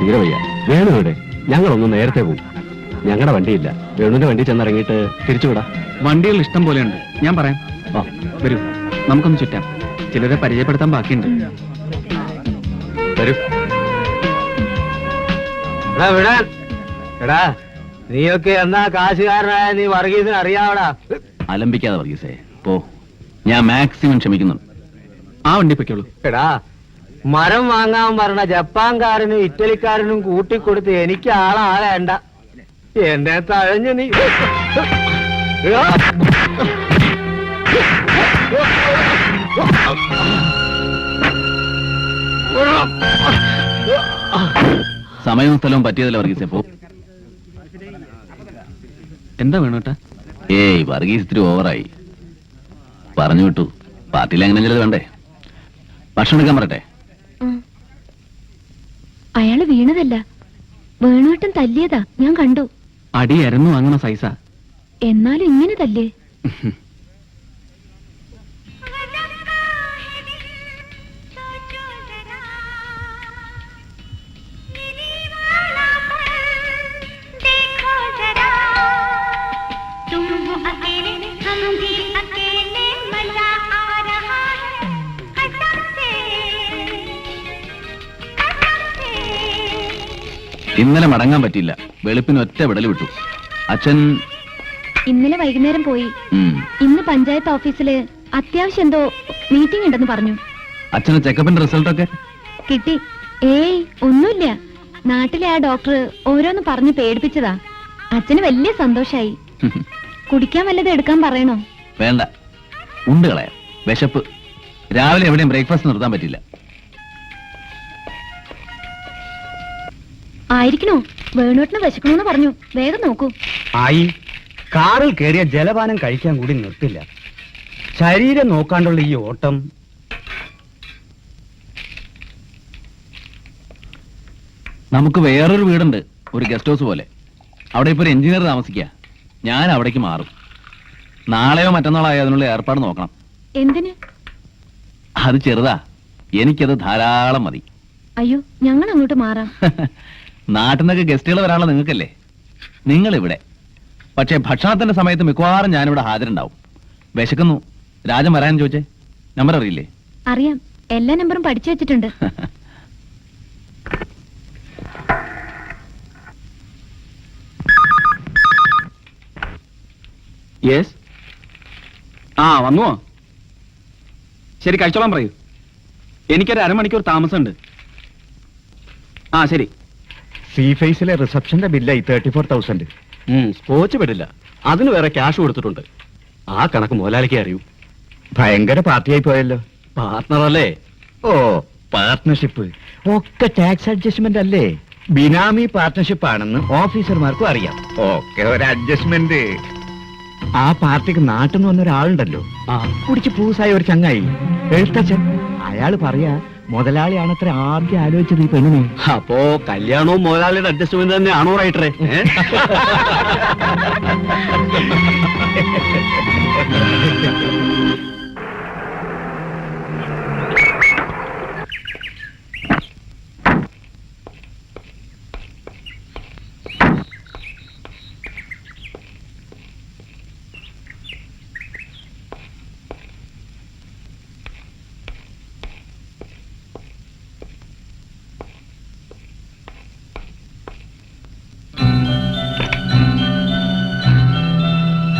തീരവയ്യ വേണു ഇവിടെ? ഞങ്ങളൊന്ന് നേരത്തെ പോകും ഞങ്ങളുടെ വണ്ടിയില്ല. വേണുവിന്റെ വണ്ടി ചെന്നിറങ്ങിയിട്ട് തിരിച്ചുവിടാ വണ്ടികൾ ഇഷ്ടം പോലെയുണ്ട്. ഞാൻ പറയാം. ആ. വരൂ. നമുക്കൊന്ന് ചുറ്റാം. ചിലരെ പരിചയപ്പെടുത്താൻ ബാക്കിയുണ്ട്. വരൂ. എടാ വിടാൻ. എടാ നീയൊക്കെ എന്നാ കാശുകാരനായ നീ വർഗീസിന് അറിയാവടാ. അലമ്പിക്കാതെ വർഗീസേ പോ. ഞാൻ മാക്സിമം ക്ഷമിക്കുന്നുണ്ട്. ആ വണ്ടി പൊയ്ക്കോളൂ. എടാ മരം വാങ്ങാൻ പറഞ്ഞ ജപ്പാൻകാരനും ഇറ്റലിക്കാരനും കൂട്ടിക്കൊടുത്ത് എനിക്ക് ആളാളേണ്ട എന്നെ തഴഞ്ഞു നീ സമയവും സ്ഥലവും പറ്റിയതല്ല വർഗീസ് പോ എന്താ വേണോട്ടാ ഏയ് വർഗീസ് ഇത്തിരി ഓവറായി. പറഞ്ഞു വിട്ടു. പാർട്ടിയിൽ അങ്ങനെ ചിലത് വേണ്ടേ? ഭക്ഷണം എടുക്കാൻ പറയട്ടെ. അയാൾ വീണതല്ല. വേണുവട്ടം തല്ലിയതാ. ഞാൻ കണ്ടു. അടി അങ്ങനെ സൈസാ. എന്നാലും ഇങ്ങനെ തല്ലേ? ഇന്നലെ മടങ്ങാൻ പറ്റില്ല വെളുപ്പിന് ഒറ്റ വിടൽ വിട്ടു. അച്ഛൻ ഇന്നലെ വൈകുന്നേരം പോയി. ഉം, ഇന്ന് പഞ്ചായത്ത് ഓഫീസിൽ അത്യാവശ്യം എന്തോ മീറ്റിംഗ് ഉണ്ടെന്ന് പറഞ്ഞു. അച്ഛന്റെ ചെക്കപ്പിന്റെ റിസൾട്ട് ഒക്കെ കിട്ടി. ഏയ് ഒന്നുമില്ല. നാട്ടിലെ ആ ഡോക്ടർ ഓരോന്ന് പറഞ്ഞ് പേടിപ്പിച്ചതാ. അച്ഛന് വലിയ സന്തോഷായി. കുടിക്കാൻ വല്ലതും എടുക്കാൻ പറയണോ? വേണ്ട. ഉണ്ട് കളയാം വിശപ്പ്. രാവിലെ എവിടെയും ബ്രേക്ക്ഫാസ്റ്റ് നിർത്താൻ പറ്റില്ല ആയിരിക്കണോ? വേണുവട്ടിന് വിശക്കണോന്ന് പറഞ്ഞു. വേഗം നോക്കൂ. ആയി. കാറിൽ കയറിയ ജലപാനം കഴിക്കാൻ കൂടി നിർത്തില്ല. ശരീരം നോക്കാണ്ടുള്ള ഈ ഓട്ടം. നമുക്ക് വേറൊരു വീടുണ്ട്. ഒരു ഗസ്റ്റ് ഹൗസ് പോലെ. അവിടെ ഇപ്പൊ ഒരു എഞ്ചിനീയർ താമസിക്കുക ഞാൻ അവിടേക്ക് മാറും. നാളെയോ മറ്റന്നാളായോ അതിനുള്ള ഏർപ്പാട് നോക്കണം. എന്തിന്? അത് ചെറുതാ. എനിക്കത് ധാരാളം മതി. അയ്യോ ഞങ്ങൾ അങ്ങോട്ട് മാറാം. നാട്ടിൽ നിന്നൊക്കെ ഗസ്റ്റുകൾ വരാനുള്ള നിങ്ങൾക്കല്ലേ? നിങ്ങൾ ഇവിടെ പക്ഷേ ഭക്ഷണത്തിന്റെ സമയത്ത് മിക്കവാറും ഞാനിവിടെ ഹാജരുണ്ടാവും. വിശക്കുന്നു. രാജൻ വരാൻ ചോദിച്ചേ? നമ്പർ അറിയില്ലേ? അറിയാം. എല്ലാ നമ്പറും പഠിച്ചു വെച്ചിട്ടുണ്ട്. യെസ് ആ വന്നുവോ? ശരി കഴിച്ചോളാൻ പറയൂ. എനിക്കൊരു അരമണിക്കൂർ താമസമുണ്ട്. ആ ശരി. സീ ഫേസിലെ റിസപ്ഷന്റെ ബില്ലായി തേർട്ടി ഫോർ തൗസൻഡ് സ്കോച്ച് പെടില്ല. അതിന് വേറെ ക്യാഷ് കൊടുത്തിട്ടുണ്ട്. ആ കണക്ക് മുതലാളിക്ക് അറിയൂ. ഭയങ്കര പാർട്ടിയായി പോയല്ലോ. പാർട്ട്ണർ അല്ലേ? ഓ പാർട്ട്ണർഷിപ്പ് ഒക്കെ ടാക്സ് അഡ്ജസ്റ്റ്മെന്റ് അല്ലേ? ബിനാമി പാർട്ട്ണർഷിപ്പ് ആണെന്ന് ഓഫീസർമാർക്കും അറിയാം. ഓക്കെ ഒരു അഡ്ജസ്റ്റ്മെന്റ് ആ പാർട്ടിക്ക് നാട്ടിൽ നിന്ന് വന്ന ഒരാളുണ്ടല്ലോ. ആ. കുടിച്ച് പൂസായ ഒരു ചങ്ങായി. എഴുത്തച്ഛൻ. അയാൾ പറയാ മുതലാളിയാണ് അത്ര ആദ്യം ആലോചിച്ചത് ഈ പെണ്ണിനെ. അപ്പോ കല്യാണവും മുതലാളിയുടെ അഡ്ജസ്റ്റ്മെന്റ് തന്നെയാണോ റൈറ്ററെ?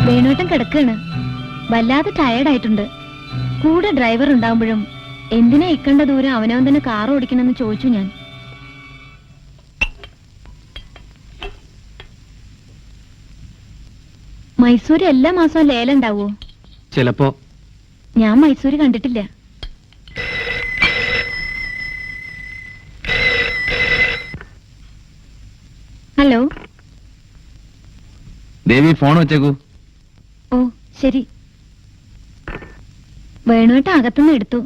വേണുവട്ടം കിടക്കാണ്. വല്ലാതെ ടയർഡായിട്ടുണ്ട് കൂടെ ഡ്രൈവർ ഉണ്ടാകുമ്പോഴും എന്തിനാ ഇക്കണ്ട ദൂരം അവനവൻ തന്നെ കാർ ഓടിക്കണമെന്ന് ചോദിച്ചു ഞാൻ. മൈസൂര് എല്ലാ മാസവും ലേലം ഉണ്ടാവോ? ചിലപ്പോ. ഞാൻ മൈസൂര് കണ്ടിട്ടില്ല. ഹലോ? ദേവി ഫോൺ വെച്ചേക്കൂ. ഓ ശരി. വേണുവേട്ട അകത്തുനിന്ന് എടുത്തു.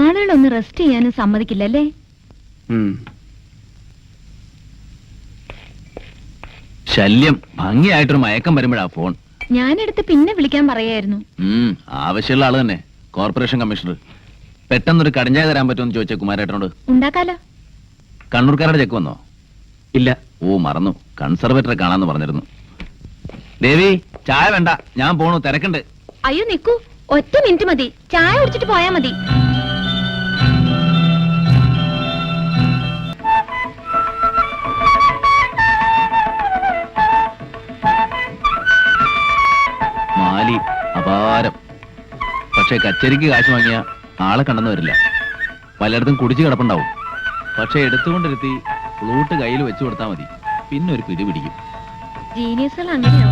ആളുകളൊന്ന് റെസ്റ്റ് ചെയ്യാനും സമ്മതിക്കില്ലല്ലേ. ശല്യം ഭംഗിയായിട്ടൊരു മയക്കം വരുമ്പോഴാ ഫോൺ ഞാനെടുത്ത് പിന്നെ വിളിക്കാൻ പറയായിരുന്നു. ആവശ്യമുള്ള ആൾ തന്നെ കോർപ്പറേഷൻ കമ്മീഷണർ പെട്ടെന്നൊരു കടഞ്ഞായ തരാൻ പറ്റുമെന്ന് ചോദിച്ച കുമാരേട്ടനോട്. ഉണ്ടാക്കാലോ? കണ്ണൂർക്കാരുടെ ചെക്ക് വന്നോ? ഇല്ല. ഓ മറന്നു. കൺസർവേറ്ററെ കാണാന്ന് പറഞ്ഞിരുന്നു. ദേവി ചായ വേണ്ട. ഞാൻ പോണു. തിരക്കുണ്ട്. അയ്യോ നിക്കൂ. ഒറ്റ മിനിറ്റ് മതി. ചായ കുടിച്ചിട്ട് പോയാ മതി. മാലി അപാരം. പക്ഷെ കച്ചേരിക്ക് കാശ് വാങ്ങിയ ആളെ കണ്ടെന്ന് വരില്ല. പലയിടത്തും കുടിച്ചു കിടപ്പുണ്ടാവും. പക്ഷെ എടുത്തുകൊണ്ടിരുത്തി ഫ്ലൂട്ട് കയ്യിൽ വെച്ചു കൊടുത്താൽ മതി. പിന്നെ ഒരു പിടി പിടിക്കും. ജീനിയസുകൾ അങ്ങനെയാവും.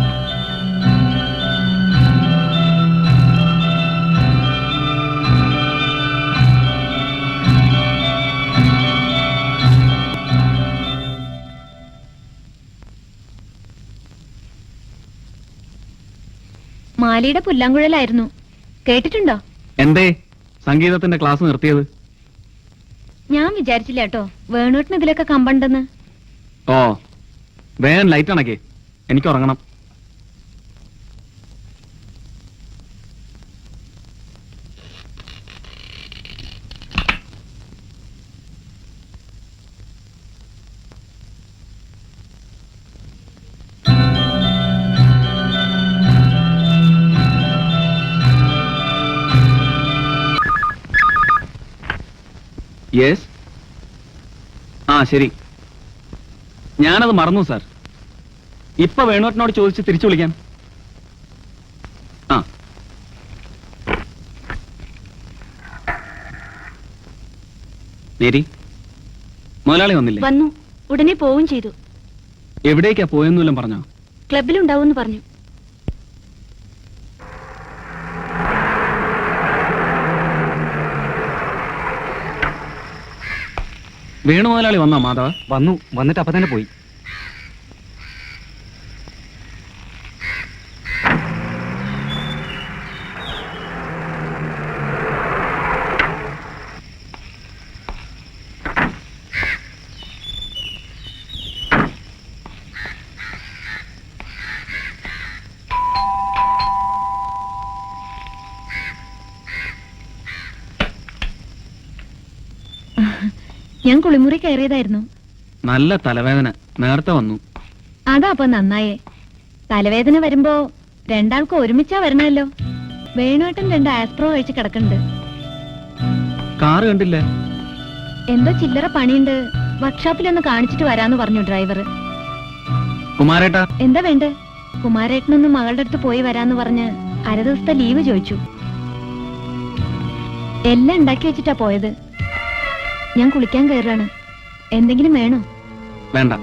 മാലിയുടെ പുല്ലാങ്കുഴലായിരുന്നു. കേട്ടിട്ടുണ്ടോ? എന്തേ? സംഗീതത്തിന്റെ ക്ലാസ് നിർത്തിയത്. ഞാൻ വിചാരിച്ചില്ല കേട്ടോ. വേണോട്ടിന് ഇതിലൊക്കെ കമ്പണ്ടെന്ന്. ഓ വേഗം ലൈറ്റ് അണക്കേ. എനിക്ക് ഉറങ്ങണം യെസ് ആ ശരി. ഞാനത് മറന്നു സാർ ഇപ്പൊ വേണുവട്ടനോട് ചോദിച്ച് തിരിച്ചു വിളിക്കാം. ആ. മേരി മുതലാളി വന്നില്ലേ? വന്നു. ഉടനെ പോവും ചെയ്തു. എവിടേക്കാ പോയെന്നെല്ലാം പറഞ്ഞോ? ക്ലബിലുണ്ടാവും പറഞ്ഞു. വേണു മുതലാളി വന്നോ മാധവ? വന്നു. വന്നിട്ട് അപ്പൊ തന്നെ പോയി. ഞാൻ കുളിമുറി കയറിയതായിരുന്നു. നല്ല തലവേദന. നേരത്തെ വന്നു. അതാ അപ്പൊ നന്നായേ. തലവേദന വരുമ്പോ രണ്ടാൾക്കും ഒരുമിച്ചാ വരണല്ലോ. വേണുവേട്ടൻ രണ്ട് ആസ്പ്രോ കഴിച്ച് കിടക്കുന്നുണ്ട് കാറ് കണ്ടില്ലേ? എന്തോ ചില്ലറ പണിയുണ്ട്. വർക്ക്ഷോപ്പിൽ ഒന്ന് കാണിച്ചിട്ട് വരാന്ന് പറഞ്ഞു ഡ്രൈവർ. കുമാരേട്ടാ. എന്താ വേണ്ടേ? കുമാരേട്ടനൊന്ന് മകളുടെ അടുത്ത് പോയി വരാന്ന് പറഞ്ഞ് അര ദിവസത്തെ ലീവ് ചോദിച്ചു. എല്ലാം ഉണ്ടാക്കി വെച്ചിട്ടാ പോയത്. ഞാൻ കുളിക്കാൻ കയറാണ്. എന്തെങ്കിലും വേണോ? വേണ്ട.